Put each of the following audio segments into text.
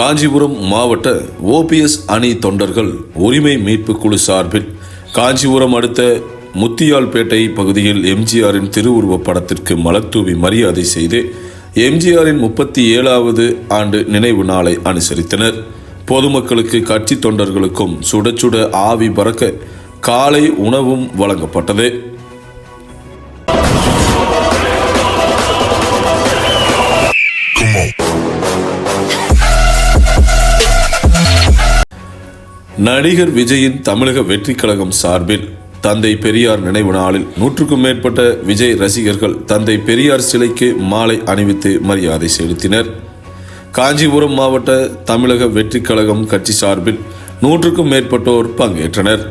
காஞ்சிபுரம் மாவட்ட ஓபிஎஸ் அணி தொண்டர்கள் உரிமை மீட்பு குழு சார்பில் காஞ்சிபுரம் அடுத்த முத்தியால்பேட்டை பகுதியில் எம்ஜிஆரின் திருவுருவப் படத்திற்கு மலர்தூவி மரியாதை செய்து எம்ஜிஆரின் முப்பத்தி ஏழாவது ஆண்டு நினைவு நாளை அனுசரித்தனர். பொதுமக்களுக்கு கட்சி தொண்டர்களுக்கும் சுட சுட ஆவி பறக்க காலை உணவும் வழங்கப்பட்டது. நடிகர் விஜயின் தமிழக வெற்றி கழகம் சார்பில் தந்தை பெரியார் நினைவு நாளில் நூற்றுக்கும் மேற்பட்ட விஜய் ரசிகர்கள் தந்தை பெரியார் சிலைக்கு மாலை அணிவித்து மரியாதை செலுத்தினர். காஞ்சிபுரம் மாவட்ட தமிழக வெற்றி கழகம் கட்சி சார்பில் நூற்றுக்கும் மேற்பட்டோர் பங்கேற்றனர்.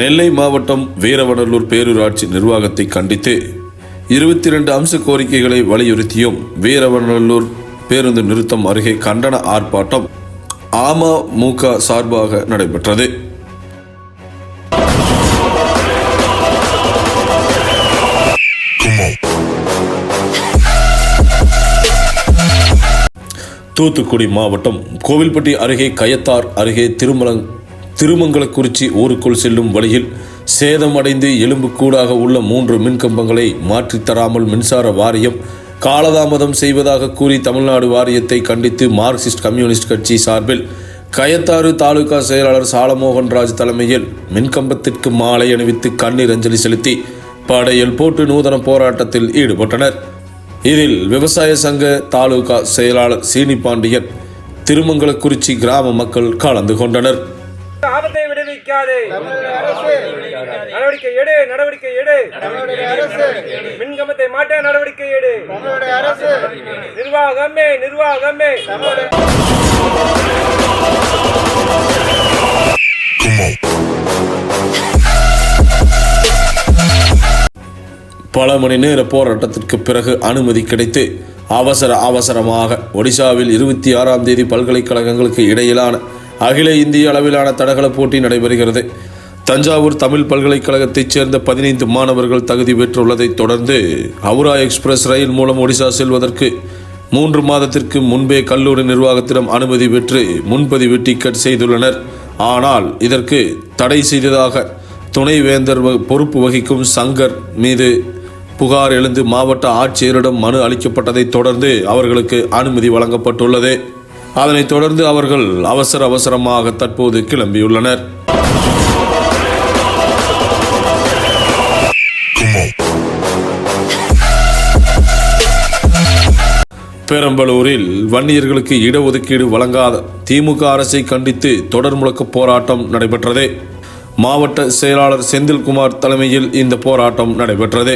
நெல்லை மாவட்டம் வீரவடலூர் பேரூராட்சி நிர்வாகத்தை கண்டித்து இருபத்தி இரண்டு அம்ச கோரிக்கைகளை வலியுறுத்தியும் வீரவநல்லூர் பேருந்து நிறுத்தம் அருகே கண்டன ஆர்ப்பாட்டம் அமமுக சார்பாக நடைபெற்றது. தூத்துக்குடி மாவட்டம் கோவில்பட்டி அருகே கயத்தார் அருகே திருமலங் திருமங்கலக்குறிச்சி ஊருக்குள் செல்லும் வழியில் சேதமடைந்து எலும்புக்கூடாக உள்ள மூன்று மின்கம்பங்களை மாற்றித் தராமல் மின்சார வாரியம் காலதாமதம் செய்வதாக கூறி தமிழ்நாடு வாரியத்தை கண்டித்து மார்க்சிஸ்ட் கம்யூனிஸ்ட் கட்சி சார்பில் கயத்தாறு தாலுகா செயலாளர் சாலமோகன் ராஜ் தலைமையில் மின்கம்பத்திற்கு மாலை அணிவித்து கண்ணீர் அஞ்சலி செலுத்தி படையல் போட்டு நூதன போராட்டத்தில் ஈடுபட்டனர். இதில் விவசாய சங்க தாலுகா செயலாளர் சீனி பாண்டியன் திருமங்கலக்குறிச்சி கிராம மக்கள் கலந்து கொண்டனர். ஆபத்தை விடுவிக்காதே. நடவடிக்கை எடு நடவடிக்கை எடு. மின்கம்பத்தை மாற்ற நடவடிக்கை எடு. நிர்வாகமே நிர்வாகமே. பல மணி நேர போராட்டத்திற்கு பிறகு அனுமதி கிடைத்து அவசர அவசரமாக ஒடிசாவில் இருபத்தி ஆறாம் தேதி பல்கலைக்கழகங்களுக்கு இடையிலான அகில இந்திய அளவிலான தடகள போட்டி நடைபெறுகிறது. தஞ்சாவூர் தமிழ் பல்கலைக்கழகத்தைச் சேர்ந்த பதினைந்து மாணவர்கள் தகுதி பெற்றுள்ளதைத் தொடர்ந்து ஹவுரா எக்ஸ்பிரஸ் ரயில் மூலம் ஒடிசா செல்வதற்கு மூன்று மாதத்திற்கு முன்பே கல்லூரி நிர்வாகத்திடம் அனுமதி பெற்று முன்பதிவு டிக்கெட் செய்துள்ளனர். ஆனால் இதற்கு தடை செய்ததாக துணைவேந்தர் பொறுப்பு வகிக்கும் சங்கர் மீது புகார் எழுந்து மாவட்ட ஆட்சியரிடம் மனு அளிக்கப்பட்டதைத் தொடர்ந்து அவர்களுக்கு அனுமதி வழங்கப்பட்டுள்ளது. அதனைத் தொடர்ந்து அவர்கள் அவசர அவசரமாக தற்போது கிளம்பியுள்ளனர். பெரம்பலூரில் வன்னியர்களுக்கு இடஒதுக்கீடு வழங்காத திமுக அரசை கண்டித்து தொடர் முழக்க போராட்டம் நடைபெற்றது. மாவட்ட செயலாளர் செந்தில்குமார் தலைமையில் இந்த போராட்டம் நடைபெற்றது.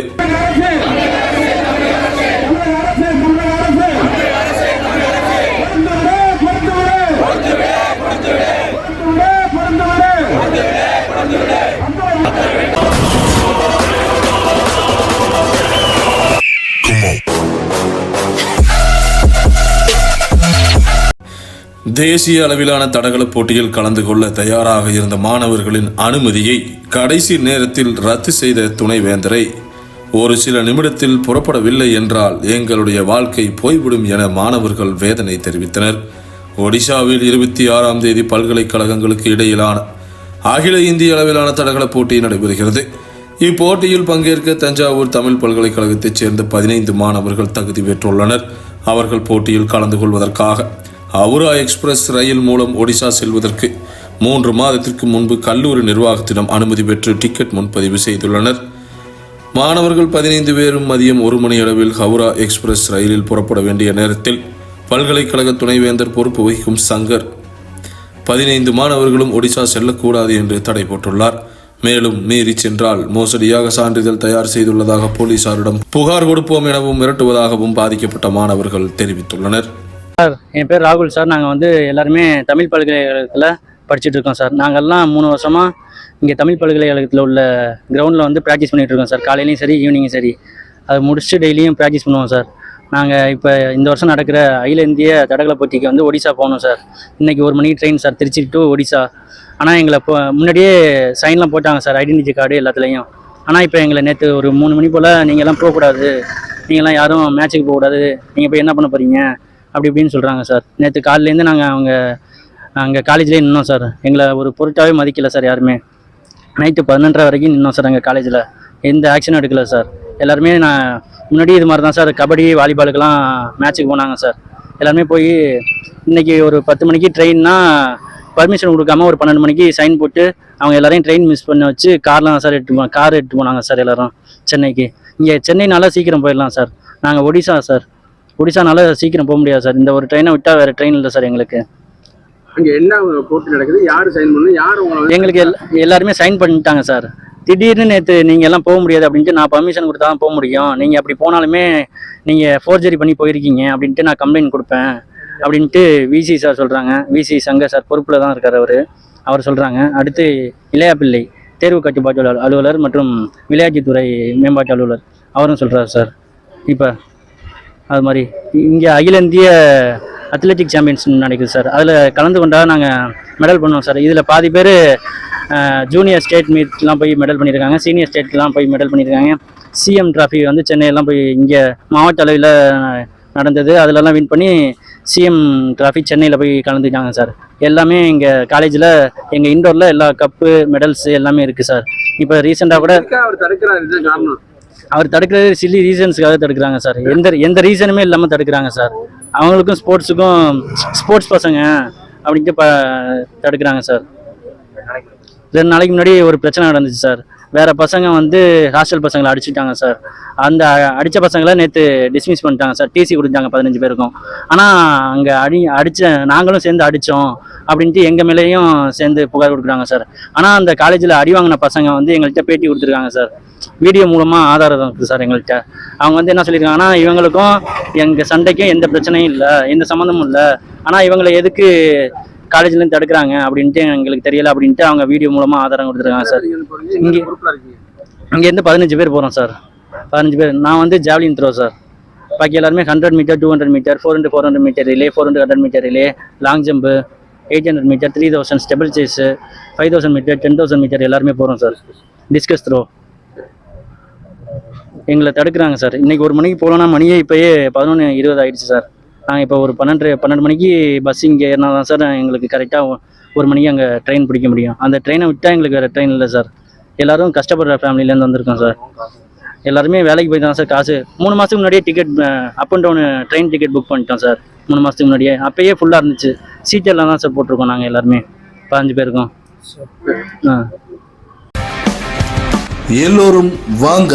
தேசிய அளவிலான தடகள போட்டியில் கலந்து கொள்ள தயாராக இருந்த மாணவர்களின் அனுமதியை கடைசி நேரத்தில் ரத்து செய்த துணைவேந்தரை ஒரு சில நிமிடத்தில் புறப்படவில்லை என்றால் எங்களுடைய வாழ்க்கை போய்விடும் என மாணவர்கள் வேதனை தெரிவித்தனர். ஒடிசாவில் இருபத்தி ஆறாம் தேதி பல்கலைக்கழகங்களுக்கு இடையிலான அகில இந்திய அளவிலான தடகள போட்டி நடைபெறுகிறது. இப்போட்டியில் பங்கேற்க தஞ்சாவூர் தமிழ் பல்கலைக்கழகத்தைச் சேர்ந்த பதினைந்து மாணவர்கள் தகுதி பெற்றுள்ளனர். அவர்கள் போட்டியில் கலந்து கொள்வதற்காக ஹவுரா எக்ஸ்பிரஸ் ரயில் மூலம் ஒடிசா செல்வதற்கு மூன்று மாதத்திற்கு முன்பு கல்லூரி நிர்வாகத்திடம் அனுமதி பெற்று டிக்கெட் முன்பதிவு செய்துள்ளனர். மாணவர்கள் பதினைந்து பேரும் மதியம் ஒரு மணி அளவில் ஹவுரா எக்ஸ்பிரஸ் ரயிலில் புறப்பட வேண்டிய நேரத்தில் பல்கலைக்கழக துணைவேந்தர் பொறுப்பு வகிக்கும் சங்கர் பதினைந்து மாணவர்களும் ஒடிசா செல்லக்கூடாது என்று தடை போட்டுள்ளார். மேலும் மீறி சென்றால் மோசடியாக சான்றிதழ் தயார் செய்துள்ளதாக போலீசாரிடம் புகார் கொடுப்போம் எனவும் மிரட்டுவதாகவும் பாதிக்கப்பட்ட மாணவர்கள் தெரிவித்துள்ளனர். சார் என் பேர் ராகுல் சார். நாங்கள் வந்து எல்லாருமே தமிழ் பல்கலைக்கழகத்தில் படிச்சுட்டு இருக்கோம் சார். நாங்கள்லாம் மூணு வருஷமாக இங்கே தமிழ் பல்கலைக்கழகத்தில் உள்ள கிரவுண்டில் வந்து ப்ராக்டிஸ் பண்ணிகிட்டு இருக்கோம் சார். காலையிலையும் சரி ஈவினிங்கும் சரி. அதை முடிச்சுட்டு டெய்லியும் ப்ராக்டிஸ் பண்ணுவோம் சார். நாங்கள் இப்போ இந்த வருஷம் நடக்கிற அகில இந்திய தடகள போட்டிக்கு வந்து ஒடிசா போகணும் சார். இன்றைக்கி ஒரு மணிக்கு train sir Trichy to Odisha. ஆனால் எங்களை இப்போ முன்னாடியே சைன்லாம் போட்டாங்க சார் ஐடென்டிட்டி கார்டு எல்லாத்துலேயும். ஆனால் இப்போ எங்களை நேற்று ஒரு மூணு மணி போல் நீங்கள்லாம் போகக்கூடாது. நீங்கள்லாம் யாரும் மேட்ச்சுக்கு போகக்கூடாது. நீங்கள் போய் என்ன பண்ண போகிறீங்க அப்படி இப்படின்னு சொல்கிறாங்க சார். நேற்று காலையிலேருந்து நாங்கள் அவங்க அங்கே காலேஜ்லேயே நின்னோம் சார். எங்களை ஒரு பொருட்டாகவே மதிக்கல சார் யாருமே. நைட்டு பன்னெண்டரை வரைக்கும் நின்னோம் சார் எங்கள் காலேஜில் எந்த ஆக்ஷனும் எடுக்கலை சார். எல்லாருமே நான் முன்னாடி இது மாதிரி தான் சார். கபடி வாலிபாலுக்கெல்லாம் மேட்ச்சுக்கு போனாங்க சார். எல்லாருமே போய் இன்றைக்கி ஒரு பத்து மணிக்கு ட்ரெயின்னா பர்மிஷன் கொடுக்காம ஒரு பன்னெண்டு மணிக்கு சைன் போட்டு அவங்க எல்லாரையும் ட்ரெயின் மிஸ் பண்ண வச்சு கார்லாம் சார் எடுத்து போ கார் எடுத்து போனாங்க சார் எல்லோரும். சென்னைக்கு. இங்கே சென்னைனால சீக்கிரம் போயிடலாம் சார். நாங்கள் ஒடிசா சார். ஒடிசானால சீக்கிரம் போக முடியாது சார். இந்த ஒரு ட்ரெயினை விட்டால் வேறு ட்ரெயின் இல்லை சார் எங்களுக்கு. அங்க என்ன போட்டி நடக்குது? யாரு சைன் பண்ணணும் யாரு உங்களை எங்களுக்கு எல் எல்லாருமே சைன் பண்ணிட்டாங்க சார். திடீர்னு நேற்று நீங்கள் எல்லாம் போக முடியாது அப்படின்ட்டு நான் பர்மிஷன் கொடுத்தா தான் போக முடியும். நீங்கள் அப்படி போனாலுமே நீங்கள் ஃபோர்ஜரி பண்ணி போயிருக்கீங்க அப்படின்ட்டு நான் கம்ப்ளைண்ட் கொடுப்பேன் அப்படின்ட்டு விசி சார் சொல்கிறாங்க விசி சங்க சார் பொறுப்பில் தான் இருக்கார் அவர். அவர் சொல்கிறாங்க அடுத்து இளையா பிள்ளை தேர்வு கட்டுப்பாட்டு அலுவலர் மற்றும் விளையாட்டுத்துறை மேம்பாட்டு அலுவலர். அவரும் சொல்கிறார் சார். இப்போ அது மாதிரி. இங்கே அகில இந்திய அத்லெட்டிக் சாம்பியன்ஸ் நடக்குது சார் அதில் கலந்து கொண்டா நாங்கள் மெடல் பண்ணுவோம் சார் இதில் பாதி பேர் ஜூனியர் ஸ்டேட் மீட்லாம் போய் மெடல் பண்ணியிருக்காங்க சீனியர் ஸ்டேட்லாம் போய் மெடல் பண்ணியிருக்காங்க சிஎம் ட்ராஃபி வந்து சென்னையெல்லாம் போய் இங்கே மாவட்ட அளவில் நடந்தது. அதிலலாம் வின் பண்ணி சிஎம் ட்ராஃபி சென்னையில் போய் கலந்துட்டாங்க சார் எல்லாமே இங்கே காலேஜில் எங்கள் இண்டோரில் எல்லா கப்பு மெடல்ஸ் எல்லாமே இருக்குது சார் இப்போ ரீசெண்டாக கூட அவர் தடுக்கிறது சில்லி ரீசன்ஸ்க்காக தடுக்கிறாங்க சார் எந்த எந்த ரீசனுமே இல்லாமல் தடுக்கிறாங்க சார் அவங்களுக்கும் ஸ்போர்ட்ஸுக்கும் ஸ்போர்ட்ஸ் பசங்க அப்படின்ட்டு ப தடுக்கிறாங்க சார் ரெண்டு நாளைக்கு முன்னாடி ஒரு பிரச்சனை நடந்துச்சு சார் வேற பசங்க வந்து ஹாஸ்டல் பசங்களை அடிச்சுட்டாங்க சார் அந்த அடித்த பசங்களை நேற்று டிஸ்மிஸ் பண்ணிட்டாங்க சார் டிசி கொடுத்தாங்க பதினஞ்சு பேருக்கும். ஆனால் அங்கே அடி அடித்த நாங்களும் சேர்ந்து அடித்தோம் அப்படின்ட்டு எங்கள் மேலேயும் சேர்ந்து புகார் கொடுக்குறாங்க சார் ஆனால் அந்த காலேஜில் அடி வாங்கின பசங்க வந்து எங்கள்கிட்ட பேட்டி கொடுத்துருக்காங்க சார் வீடியோ மூலமாக ஆதாரம் இருக்குது சார் எங்கள்கிட்ட. அவங்க வந்து என்ன சொல்லியிருக்காங்கன்னா இவங்களுக்கும் எங்கள் சண்டைக்கும் எந்த பிரச்சனையும் இல்லை எந்த சம்மந்தமும் இல்லை. ஆனால் இவங்களை எதுக்கு காலேஜ்லேருந்து தடுக்கிறாங்க அப்படின்ட்டு எங்களுக்கு தெரியல அப்படின்ட்டு அவங்க வீடியோ மூலமாக ஆதாரம் கொடுத்துருக்காங்க சார். இங்கே இங்கேருந்து பதினஞ்சு பேர் போகிறோம் சார். பதினஞ்சு பேர். நான் வந்து ஜாவ்லின் த்ரோ சார். பாக்கி எல்லாருமே hundred metre two hundred metre four hundred four hundred metre relay four hundred hundred metre relay long jump eight hundred metre three thousand steeplechase five thousand metre ten thousand metre எல்லாருமே போகிறோம் sir. Discuss throw எங்களை தடுக்கிறாங்க sir. இன்னைக்கு ஒரு மணிக்கு போகலன்னா மணியே இப்போயே பதினொன்று இருபது ஆயிடுச்சு சார். நாங்கள் இப்போ ஒரு பன்னெண்டு பன்னெண்டு மணிக்கு பஸ் இங்கே ஏறினா தான் சார் எங்களுக்கு கரெக்டாக ஒரு மணிக்கு அங்கே ட்ரெயின் பிடிக்க முடியும். அந்த ட்ரெயினை விட்டால் எங்களுக்கு வேறு ட்ரெயின் இல்லை சார். எல்லாரும் கஷ்டப்படுற ஃபேமிலிலேருந்து வந்திருக்கோம் சார். எல்லாருமே வேலைக்கு போய் தான் சார் காசு. மூணு மாதத்துக்கு முன்னாடியே ticket up and down train ticket book பண்ணிட்டோம் சார். மூணு மாதத்துக்கு முன்னாடியே. அப்பயே ஃபுல்லாக இருந்துச்சு. சீட் எல்லாம் தான் சார் போட்டிருக்கோம் நாங்கள் எல்லாருமே. பதினஞ்சு பேருக்கும். எல்லோரும் வாங்க.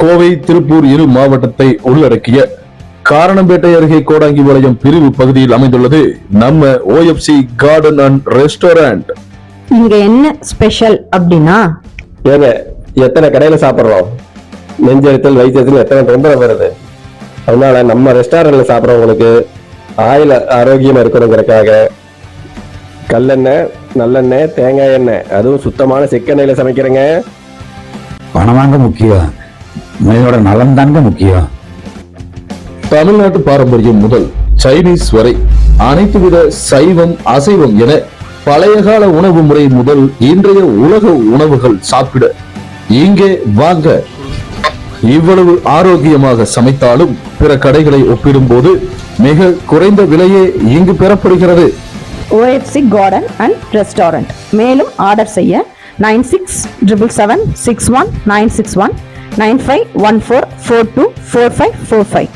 கோவை திருப்பூர் இரு மாவட்டத்தை உள்ளடக்கிய காரணம்பேட்டை அருகே கோடாங்கிபாளையம் பிரிவு பகுதியில் அமைந்துள்ளது. நம்ம ஓஎஃப்சி கார்டன் அண்ட் ரெஸ்டாரண்ட் இங்க என்ன ஸ்பெஷல் அப்படின்னா? ஏங்க எத்தனை கடையில சாப்பிட்றோம்? நெஞ்செரித்தல் வயிற்றுச்சல் எத்தனை தொந்தரவு வருது? அதனால நம்ம ரெஸ்டாரண்ட்ல சாப்பிட்றவங்களுக்கு ஆயில் ஆரோக்கியமா இருக்கணுங்கிறதுக்காக கல்லெண்ணெய் நல்லெண்ணெய் தேங்காய் எண்ணெய் அதுவும் சுத்தமான செக்கெண்ணெயில சமைக்கிறேங்க. பணம் வாங்க முக்கியம். மனிதனோட நலன் தாங்க முக்கியம். தமிழ்நாட்டு பாரம்பரியம் முதல் சைனீஸ் வரை அனைத்து வித சைவம் அசைவம் என பழைய கால உணவு முறை முதல் இன்றைய உலக உணவுகள் சாப்பிட இங்கே வாங்க. இவ்வளவு ஆரோக்கியமாக சமைத்தாலும் பிற கடைகளை ஒப்பிடும்போது மிக குறைந்த விலையே இங்கு பெறப்படுகிறது. ஓஎஃப்சி கார்டன் அண்ட் ரெஸ்டாரண்ட் மேலும் ஆர்டர் செய்ய nine six triple seven six one nine six one nine five one four four two four five four five